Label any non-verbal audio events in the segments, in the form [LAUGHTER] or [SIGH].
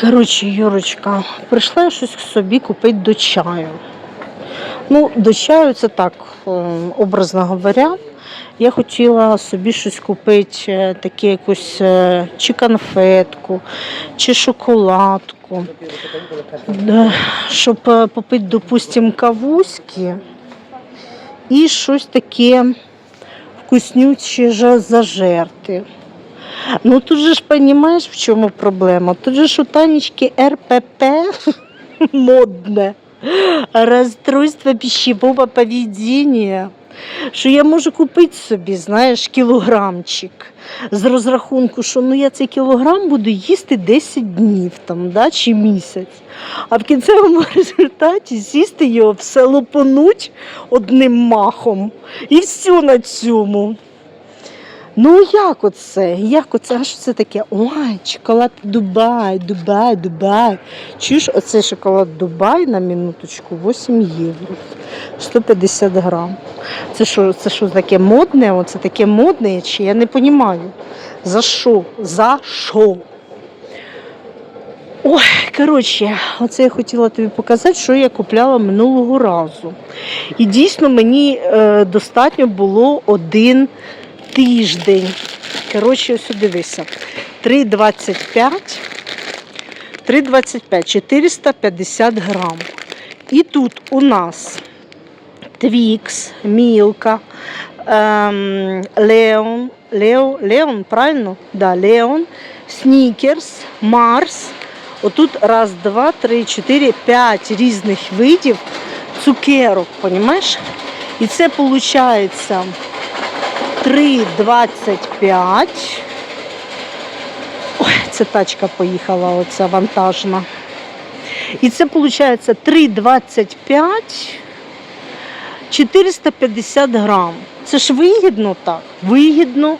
Коротше, Юрочка, прийшла я щось собі купити до чаю. Ну, до чаю це так, е, образно говоря. Я хотіла собі щось купити, е, таке якусь е, чи конфетку, чи шоколадку. Щоб попити, допустимо, кавуськи і щось таке вкуснюче зажерти. Ну тут же ж розумієш, в чому проблема? Тут же ж у Танечки РПП [LAUGHS] модне. Расстройство пищевого поведения. Що я можу купити собі, знаєш, кілограмчик з розрахунку, що ну я цей кілограм буду їсти 10 днів там, да, чи місяць. А в кінцевому [LAUGHS] результаті сісти його все лопануть одним махом. І все на цьому. Ну як оце? Як оце? А що це таке? Ой, шоколад Дубай, Дубай, Дубай. Чуєш, оцей шоколад Дубай на минуточку 8 євро. 150 грам. Це що, це що таке модне? Оце таке модне, чи я не розумію. За що? За що? Ой, коротше, оце я хотіла тобі показати, що я купляла минулого разу. І дійсно мені е, достатньо було один тиждень. Коротше, ось дивися. 3,25. 3,25, 450 грам. І тут у нас Твікс, Мілка, ем, Леон, Лео, Леон, правильно? Да, Леон, Снікерс, Марс. Отут раз, два, три, чотири, п'ять різних видів цукерок, понімаєш? І це виходить 3,25. Ой, це тачка поїхала, оця вантажна. І це виходить 3,25, 450 грам. Це ж вигідно так? Вигідно.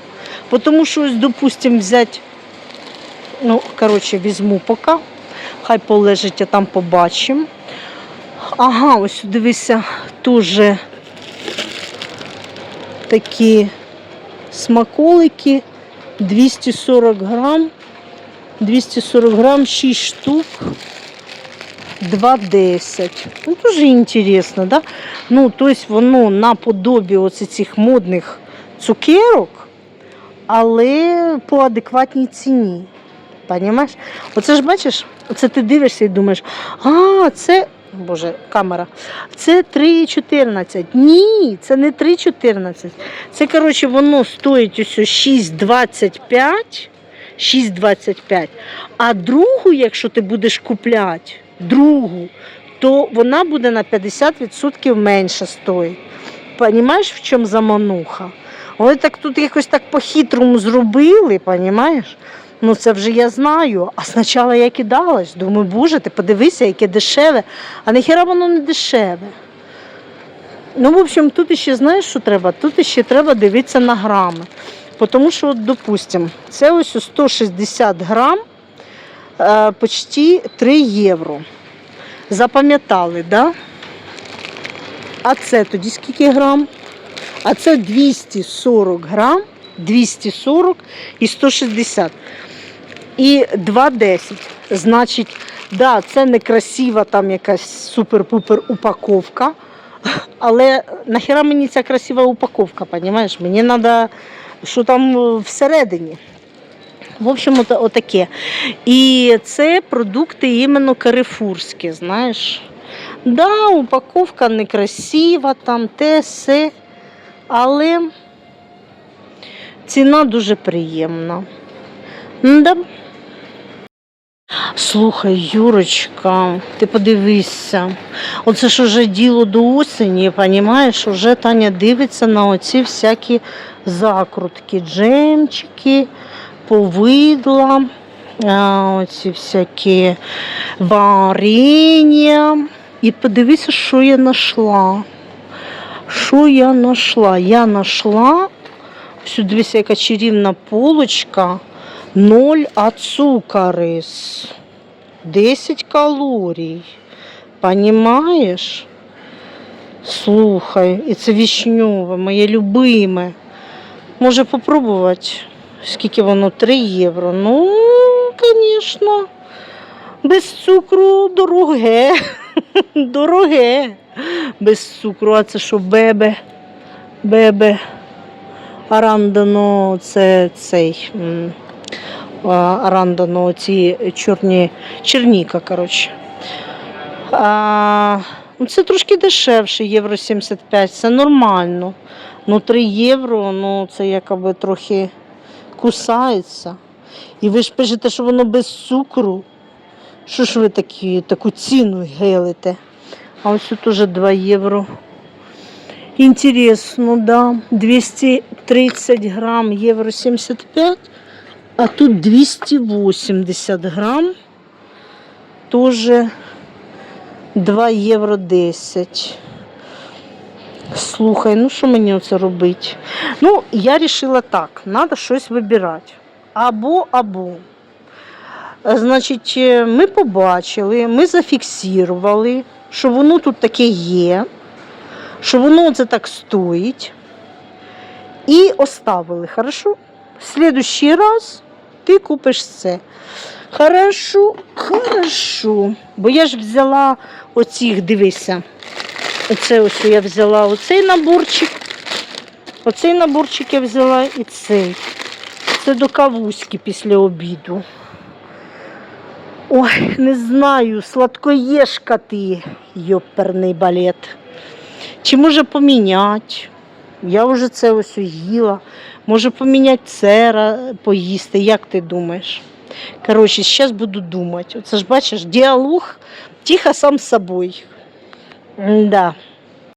Тому що, ось, допустимо, взяти, ну, коротше, візьму поки, хай полежить, а там побачимо. Ага, ось дивися, теж такі смаколики 240 грам. 240 грам, 6 штук. 2,10. Ну, дуже інтересно, да? Ну, тобто воно наподобі оці цих модних цукерок, але по адекватній ціні. Понімаєш? Оце ж бачиш, оце ти дивишся і думаєш, а, це, боже, камера, це 3,14. Ні, це не 3,14. Це, коротше, воно стоїть ось 6,25. 6,25. А другу, якщо ти будеш купляти, другу, то вона буде на 50% менше стоїть. Понімаєш, в чому замануха? Вони так тут якось так по-хитрому зробили, понімаєш? Ну це вже я знаю. А спочатку я кидалась, думаю, боже, ти подивися, яке дешеве, а ніхера воно не дешеве. Ну, в общем, тут ще знаєш, що треба? Тут ще треба дивитися на грами. Тому що, от, допустим, це ось 160 грам, е, почти 3 євро. Запам'ятали, да? А це тоді скільки грам? А це 240 грам, 240 і 160. І 2,10. Значить, да, це не красива там якась супер-пупер упаковка. Але нахіра мені ця красива упаковка, понімаєш? Мені треба, що там всередині. В общем, от, отаке. І це продукти іменно карифурські, знаєш. Да, упаковка некрасива, там те, се, але ціна дуже приємна. Да. Слухай, Юрочка, ти подивися. Оце ж уже діло до осені, розумієш, уже Таня дивиться на оці всякі закрутки, джемчики, повидла, оці всякі варення. І подивися, що я знайшла. Що я знайшла? Я знайшла, ось дивися, яка чарівна полочка. 0 ацукарис. 10 калорій. Понімаєш? Слухай, і це вішньове, моє любиме. Може попробувати, скільки воно 3 євро. Ну, звісно. Без цукру дороге. [LAUGHS] Дороге. Без цукру, а це що бебе? Бебе. Арандано, це цей. А, ці чорні черніка, коротше. А, ну це трошки дешевше, євро 75, це нормально. Ну 3 євро, ну це якоби трохи кусається. І ви ж пишете, що воно без цукру. Що ж ви такі, таку ціну гелите? А ось тут уже 2 євро. Інтересно, да. 230 грам євро 75, а тут 280 грам. Тоже 2 євро 10. Слухай, ну що мені оце робити? Ну, я вирішила так, треба щось вибирати. Або, або. Значить, е, ми побачили, ми зафіксували, що воно тут таке є, що воно це так стоїть. І оставили, хорошо? В следующий раз ти купиш це. Хорошо, хорошо. Бо я ж взяла оцих, дивися. Оце ось я взяла оцей наборчик. Оцей наборчик я взяла і цей. Це до кавуськи після обіду. Ой, не знаю, сладкоєшка ти, йоперний балет. Чи може поміняти? Я вже це ось їла. Може поміняти це поїсти, як ти думаєш? Коротше, зараз буду думати. Оце ж бачиш, діалог тихо сам з собою. Да.